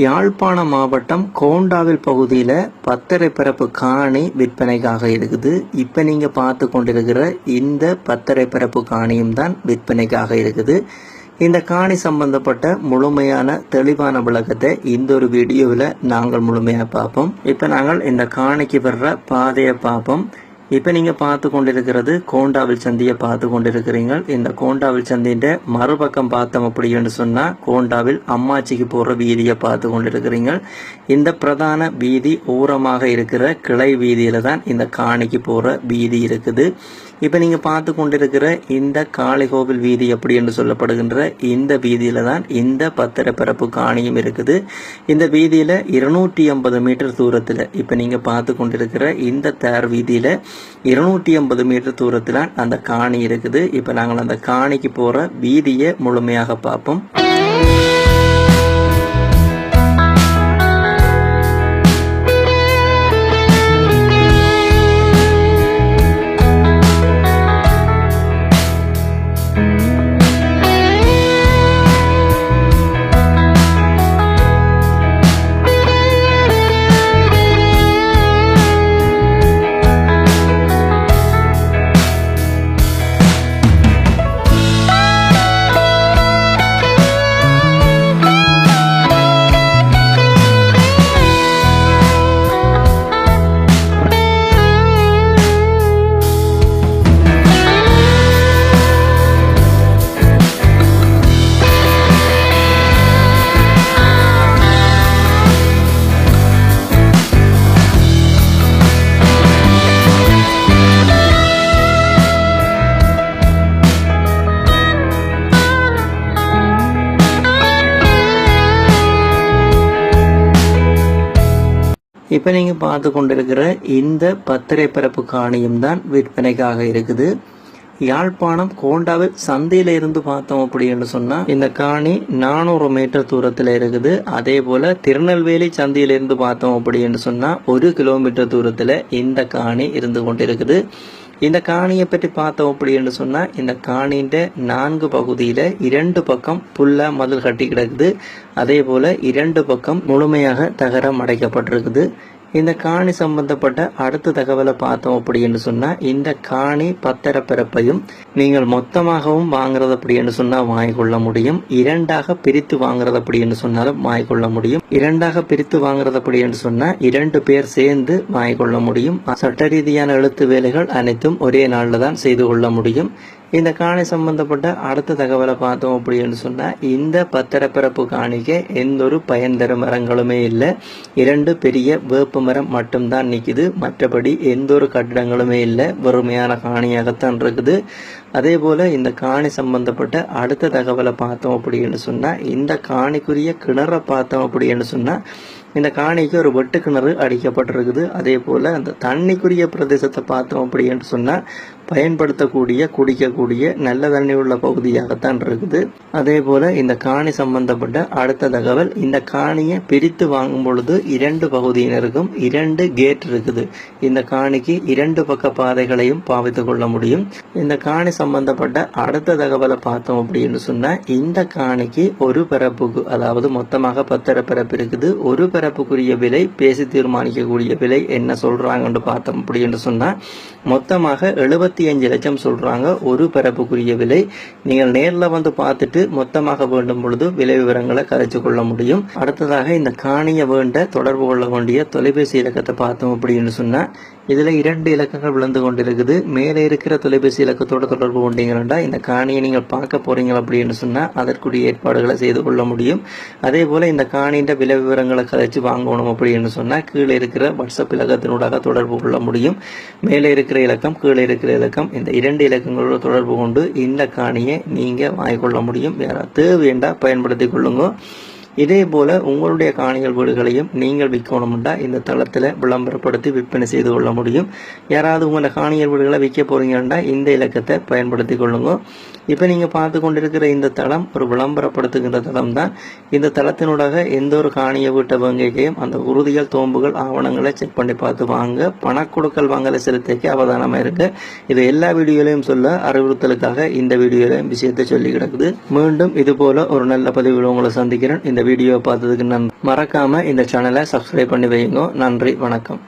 யாழ்ப்பாண மாவட்டம் கோண்டாவில் பகுதியில் பத்தரை பரப்பு காணி விற்பனைக்காக இருக்குது. இப்போ நீங்கள் பார்த்து கொண்டிருக்கிற இந்த பத்தரை பரப்பு காணியும் தான் விற்பனைக்காக இருக்குது. இந்த காணி சம்பந்தப்பட்ட முழுமையான தெளிவான விளக்கத்தை இந்த ஒரு வீடியோவில் நாங்கள் முழுமையாக பார்ப்போம். இப்போ நாங்கள் இந்த காணிக்கு வர்ற பாதையை பார்ப்போம். இப்போ நீங்கள் பார்த்து கொண்டிருக்கிறது கோண்டாவில் சந்தியை பார்த்து கொண்டிருக்கிறீங்க. இந்த கோண்டாவில் சந்தியின் மறுபக்கம் பார்த்தோம் அப்படின்னு சொன்னால் கோண்டாவில் அம்மாச்சிக்கு போகிற வீதியை பார்த்து கொண்டிருக்கிறீங்க. இந்த பிரதான வீதி ஓரமாக இருக்கிற கிளை வீதியில் தான் இந்த காணிக்கு போகிற வீதி இருக்குது. இப்போ நீங்கள் பார்த்து கொண்டிருக்கிற இந்த காளிகோவில் வீதி அப்படி என்று சொல்லப்படுகின்ற இந்த வீதியில் தான் இந்த பத்திரப்பரப்பு காணியும் இருக்குது. இந்த வீதியில் இருநூற்றி ஐம்பது மீட்டர் தூரத்தில் இப்போ நீங்கள் பார்த்து கொண்டிருக்கிற இந்த தேர் வீதியில் இருநூற்றி ஐம்பது மீட்டர் தூரத்தில் அந்த காணி இருக்குது. இப்போ நாங்கள் அந்த காணிக்கு போகிற வீதியை முழுமையாக பார்ப்போம். இப்போ நீங்கள் பார்த்து கொண்டிருக்கிற இந்த பத்திரை பரப்பு காணியும் தான் விற்பனைக்காக இருக்குது. யாழ்ப்பாணம் கோண்டாவில் சந்தையில் இருந்து பார்த்தோம் அப்படின்னு சொன்னால் இந்த காணி நானூறு மீட்டர் தூரத்தில் இருக்குது. அதே போல் திருநெல்வேலி சந்தையிலிருந்து பார்த்தோம் அப்படின்னு சொன்னால் ஒரு கிலோமீட்டர் தூரத்தில் இந்த காணி இருந்து கொண்டிருக்குது. இந்த காணியை பற்றி பார்த்தோம் அப்படின்னு சொன்னால் இந்த காணின்ற நான்கு பகுதியில் இரண்டு பக்கம் புல்ல மதில் கட்டி கிடக்குது. அதே போல் இரண்டு பக்கம் முழுமையாக தகரம் அடைக்கப்பட்டிருக்குது. இந்த காணி சம்பந்தப்பட்ட அடுத்த தகவலை பார்த்தோம் அப்படின்னு சொன்னால் இந்த காணி பத்திரப்பிறப்பையும் நீங்கள் மொத்தமாகவும் வாங்குறது அப்படின்னு சொன்னால் வாங்கிக்கொள்ள முடியும். இரண்டாக பிரித்து வாங்குறது அப்படின்னு சொன்னாலும் வாங்கிக்கொள்ள முடியும். இரண்டாக பிரித்து வாங்குறது அப்படின்னு சொன்னால் இரண்டு பேர் சேர்ந்து வாங்கிக்கொள்ள முடியும். சட்ட ரீதியான எழுத்து வேலைகள் அனைத்தும் ஒரே நாளில் தான் செய்து கொள்ள முடியும். இந்த காணி சம்பந்தப்பட்ட அடுத்த தகவலை பார்த்தோம் அப்படின்னு சொன்னால் இந்த பத்திரப்பிறப்பு காணிக்க எந்த ஒரு பயன் தரும் மரங்களுமே இல்லை. இரண்டு பெரிய வேப்ப மரம் மட்டும்தான் நிற்கிது மற்றபடி எந்த ஒரு கட்டிடங்களுமே இல்லை. வெறுமையான காணியாகத்தான் இருக்குது. அதே போல் இந்த காணி சம்பந்தப்பட்ட அடுத்த தகவலை பார்த்தோம் அப்படின்னு சொன்னால் இந்த காணிக்குரிய கிணறை பார்த்தோம் அப்படின்னு சொன்னால் இந்த காணிக்கு ஒரு வெட்டு கிணறு அடிக்கப்பட்டிருக்குது. அதே போல் அந்த தண்ணிக்குரிய பிரதேசத்தை பார்த்தோம் அப்படின்னு சொன்னால் பயன்படுத்தக்கூடிய குடிக்கக்கூடிய நல்ல தண்ணி உள்ள பகுதியாகத்தான் இருக்குது. அதே போல் இந்த காணி சம்பந்தப்பட்ட அடுத்த தகவல் இந்த காணியை பிரித்து வாங்கும் பொழுது இரண்டு பகுதியினருக்கும் இரண்டு கேட் இருக்குது. இந்த காணிக்கு இரண்டு பக்க பாதைகளையும் பாவித்துக் கொள்ள முடியும். இந்த காணி சம்பந்தப்பட்ட அடுத்த தகவலை பார்த்தோம் அப்படின்னு சொன்னால் இந்த காணிக்கு ஒரு பிறப்புக்கு அதாவது மொத்தமாக பத்தர பிறப்பு இருக்குது. ஒரு பிறப்புக்குரிய விலை பேசி தீர்மானிக்கக்கூடிய விலை என்ன சொல்றாங்கன்னு பார்த்தோம் அப்படின்னு சொன்னால் மொத்தமாக எழுபத்தி அஞ்சு லட்சம் சொல்றாங்க. ஒரு பிறப்புக்குரிய விலை. நீங்கள் நேரில் வந்து பார்த்துட்டு மொத்தமாக வேண்டும் பொழுது விலை விவரங்களை கதைச்சு கொள்ள முடியும். அடுத்ததாக இந்த காணியை வேண்ட தொடர்பு கொள்ள வேண்டிய தொலைபேசி இலக்கத்தை பார்த்தோம் அப்படின்னு சொன்னால் இதில் இரண்டு இலக்கங்கள் விழுந்து கொண்டிருக்குது. மேலே இருக்கிற தொலைபேசி இலக்கத்தோட தொடர்பு கொண்டீங்கன்னா இந்த காணியை நீங்கள் பார்க்க போகிறீங்க அப்படின்னு சொன்னால் அதற்குரிய ஏற்பாடுகளை செய்து கொள்ள முடியும். அதே போல் இந்த காணியின் விலை விவரங்களை கதைச்சு வாங்கணும் அப்படின்னு சொன்னால் கீழே இருக்கிற வாட்ஸ்அப் இலக்கத்தினூடாக தொடர்பு கொள்ள முடியும். மேலே இருக்கிற இலக்கம் கீழே இருக்கிற இலக்கம் இந்த இரண்டு இலக்கங்களோட தொடர்பு கொண்டு இந்த காணியை நீங்கள் வாங்கிக்கொள்ள முடியும். வேறு தேவையண்டா பயன்படுத்தி கொள்ளுங்க. இதே போல உங்களுடைய காணிகள் வீடுகளையும் நீங்கள் விற்கணும்னா இந்த தளத்தில் விளம்பரப்படுத்தி விற்பனை செய்து கொள்ள முடியும். யாராவது உங்களோட காணிகள் வீடுகளை விற்க போறீங்கன்னா இந்த இலக்கத்தை பயன்படுத்தி கொள்ளுங்க. இப்போ நீங்கள் பார்த்து கொண்டிருக்கிற இந்த தளம் ஒரு விளம்பரப்படுத்துகின்ற தளம் தான். இந்த தளத்தினூடாக எந்த ஒரு காணிய வீட்ட வங்கிக்கையும் அந்த உறுதிகள் தோம்புகள் ஆவணங்களை செக் பண்ணி பார்த்து வாங்க. பணக்கொடுக்கல் வாங்கலை செலுத்திக்கு அவதானமாக இருக்கு. இது எல்லா வீடியோலையும் சொல்ல அறிவுறுத்தலுக்காக இந்த வீடியோலையும் விஷயத்தை சொல்லி கிடக்குது. மீண்டும் இது போல ஒரு நல்ல பதிவில் உங்களை சந்திக்கிறேன். இந்த வீடியோ பார்த்ததுக்கு நன்றி மறக்காம இந்த சேனலை சப்ஸ்கிரைப் பண்ணி வைங்க நன்றி வணக்கம்.